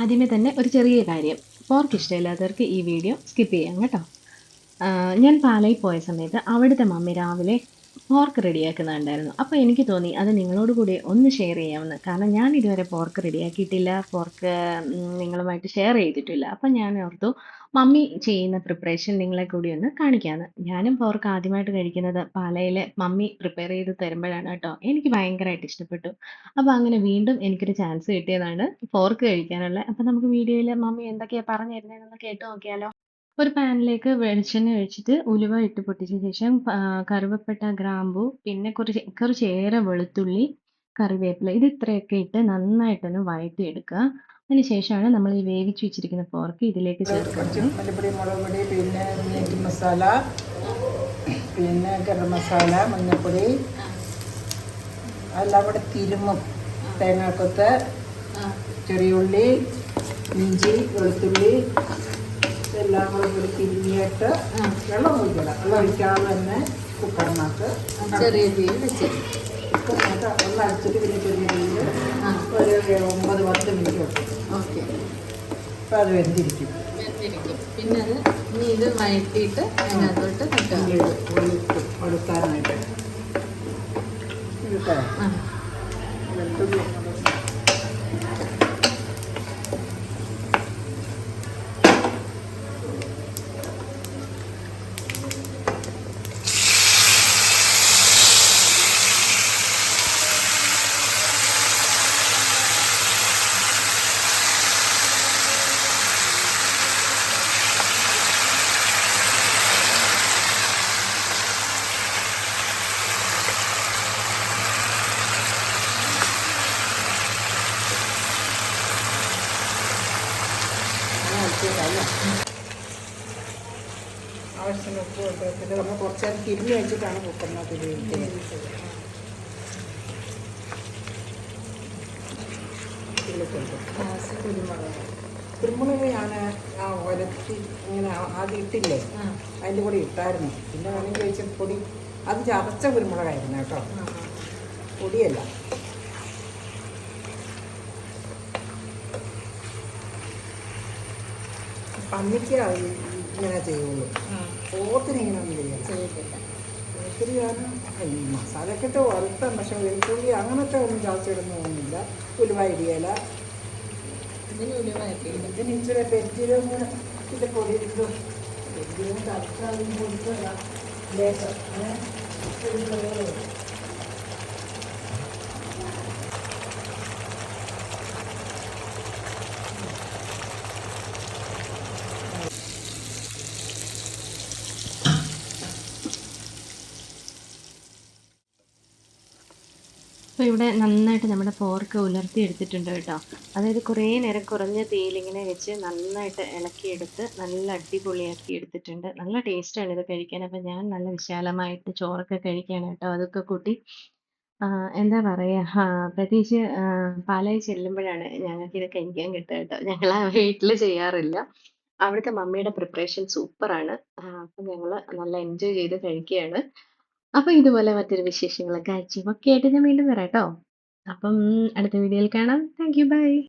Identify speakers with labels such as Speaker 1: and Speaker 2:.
Speaker 1: ആദ്യമേ തന്നെ ഒരു ചെറിയ കാര്യം. പോർക്ക് ഇഷ്ടമില്ലാത്തവർക്ക് ഈ വീഡിയോ സ്കിപ്പ് ചെയ്യാം കേട്ടോ. ഞാൻ പാലയിൽ പോയ സമയത്ത് അവിടുത്തെ മമ്മി രാവിലെ പോർക്ക് റെഡിയാക്കുന്നുണ്ടായിരുന്നു. അപ്പോൾ എനിക്ക് തോന്നി അത് നിങ്ങളോട് കൂടി ഒന്ന് ഷെയർ ചെയ്യാമെന്ന്. കാരണം ഞാൻ ഇതുവരെ പോർക്ക് റെഡിയാക്കിയിട്ടില്ല പോർക്ക് നിങ്ങളുമായിട്ട് ഷെയർ ചെയ്തിട്ടില്ല. അപ്പം ഞാൻ ഓർത്തു മമ്മി ചെയ്യുന്ന പ്രിപ്പറേഷൻ നിങ്ങളെ കൂടി ഒന്ന് കാണിക്കാമെന്ന് ഞാനും പോർക്ക് ആദ്യമായിട്ട് കഴിക്കുന്നത് പാലയിൽ മമ്മി പ്രിപ്പയർ ചെയ്ത് തരുമ്പോഴാണ് കേട്ടോ. എനിക്ക് ഭയങ്കരമായിട്ട് ഇഷ്ടപ്പെട്ടു. അപ്പോൾ അങ്ങനെ വീണ്ടും എനിക്കൊരു ചാൻസ് കിട്ടിയതാണ് പോർക്ക് കഴിക്കാനുള്ള. അപ്പോൾ നമുക്ക് വീഡിയോയിൽ മമ്മി എന്തൊക്കെയാണ് പറഞ്ഞു തരുന്നതെന്നൊന്ന് കേട്ട് നോക്കിയാലോ. ഒരു പാനിലേക്ക് വെളിച്ചെണ്ണ ഒഴിച്ചിട്ട് ഉലുവ ഇട്ട് പൊട്ടിച്ച ശേഷം കറുവപ്പെട്ട ഗ്രാമ്പു പിന്നെ കുറച്ച് കുറച്ചേറെ വെളുത്തുള്ളി കറിവേപ്പില ഇത് ഇത്രയൊക്കെ ഇട്ട് നന്നായിട്ടൊന്ന് വഴറ്റി എടുക്കുക അതിനുശേഷമാണ് നമ്മൾ ഈ വേവിച്ച് വെച്ചിരിക്കുന്ന പോർക്ക് ഇതിലേക്ക് ചേർക്കുന്നത്.
Speaker 2: മല്ലിപ്പൊടി മുളക് പൊടി പിന്നെ മീറ്റ് മസാല പിന്നെ ഗരം മസാല മഞ്ഞൾപ്പൊടി എല്ലാം കൂടെ തിരുമും. തേങ്ങാക്കൊത്ത് ചെറിയുള്ളി ഇഞ്ചി വെളുത്തുള്ളി എല്ലാം കൂടെ കൂടി തിരിഞ്ഞിട്ട് വെള്ളം ഒഴിക്കണം വെള്ളം ഒഴിക്കാതെ തന്നെ കുക്കറിനകത്ത്
Speaker 3: ചെറിയ തീയിൽ വെച്ച്.
Speaker 2: കുക്കറിനകത്ത് വെള്ളം അടിച്ചിട്ട് പിന്നെ ചെറിയ രീതിയിൽ ഒരു ഒമ്പത് പത്ത് മിനിറ്റ് വെക്കും.
Speaker 3: ഓക്കെ.
Speaker 2: അപ്പോൾ അത് വെന്തിരിക്കും.
Speaker 3: വെന്തിരിക്കും. പിന്നെ അത് ഇനി ഇത് വഴറ്റിയിട്ട് അതിനകത്തോട്ട്
Speaker 2: ഒഴുക്കാനായിട്ട് ഇട്ടേ വെളുത്തുള്ളി ആവശ്യത്തിന് ഉപ്പ് ഇട്ടിട്ട് നമ്മൾ കുറച്ച് നേരം തിരിഞ്ഞ് വെച്ചിട്ടാണ് കുക്കറിനകത്ത് ഉപയോഗിക്കുന്നത്
Speaker 3: കുരുമുളക്.
Speaker 2: കുരുമുളക് ഞാൻ ആ ഒലത്തി ഇങ്ങനെ ആദ്യം ഇട്ടില്ലേ? അതിന്റെ കൂടെ ഇട്ടായിരുന്നു. പിന്നെ വേണമെങ്കിൽ ചോദിച്ച പൊടി. അത് ചതച്ച കുരുമുളകായിരുന്നു കേട്ടോ. പൊടിയല്ല. പന്നിക്ക് ഇങ്ങനെ ചെയ്യുള്ളൂ. പോത്തിന് ഇങ്ങനെ ഒന്നും ചെയ്യാം
Speaker 3: ചെയ്തില്ല
Speaker 2: ഒത്തിരി ഞാൻ മസാലയൊക്കെ ഇട്ട് വറുത്ത പക്ഷെ വെളുത്തുള്ളി അങ്ങനത്തെ ഒന്നും ചാച്ചിടുന്നൊന്നുമില്ല ഉലുവ ഇടിയല
Speaker 3: ഇതിന്
Speaker 2: ഇച്ചിരി പെറ്റിരൊന്ന് ഇത് പൊടിയിട്ടും പെറ്റിരും തക്കാളിയും പൊടിച്ചതാ ലേശം
Speaker 1: അപ്പോൾ ഇവിടെ നന്നായിട്ട് നമ്മുടെ പോർക്ക് ഉലർത്തി എടുത്തിട്ടുണ്ട് കേട്ടോ. അതായത് കുറേ നേരം കുറഞ്ഞ തീയിലിങ്ങനെ വെച്ച് നന്നായിട്ട് ഇളക്കിയെടുത്ത് നല്ല അടിപൊളിയാക്കി എടുത്തിട്ടുണ്ട്. നല്ല ടേസ്റ്റാണ് ഇത് കഴിക്കാൻ. അപ്പോൾ ഞാൻ നല്ല വിശാലമായിട്ട് ചോറൊക്കെ കഴിക്കുകയാണ് കേട്ടോ. അതൊക്കെ കൂട്ടി. എന്താ പറയുക പ്രത്യേകിച്ച് പാലായി ചെല്ലുമ്പോഴാണ് ഞങ്ങൾക്ക് ഇത് കഴിക്കാൻ കിട്ടുക കേട്ടോ. ഞങ്ങൾ വീട്ടിൽ ചെയ്യാറില്ല. അവിടുത്തെ മമ്മിയുടെ പ്രിപ്പറേഷൻ സൂപ്പറാണ് അപ്പം ഞങ്ങൾ നല്ല എൻജോയ് ചെയ്ത് കഴിക്കുകയാണ്. അപ്പൊ ഇതുപോലെ മറ്റൊരു വിശേഷങ്ങളും കാഴ്ചയും ഒക്കെ ആയിട്ട് ഞാൻ വീണ്ടും വരാം കേട്ടോ അപ്പം അടുത്ത വീഡിയോയിൽ കാണാം. Thank you by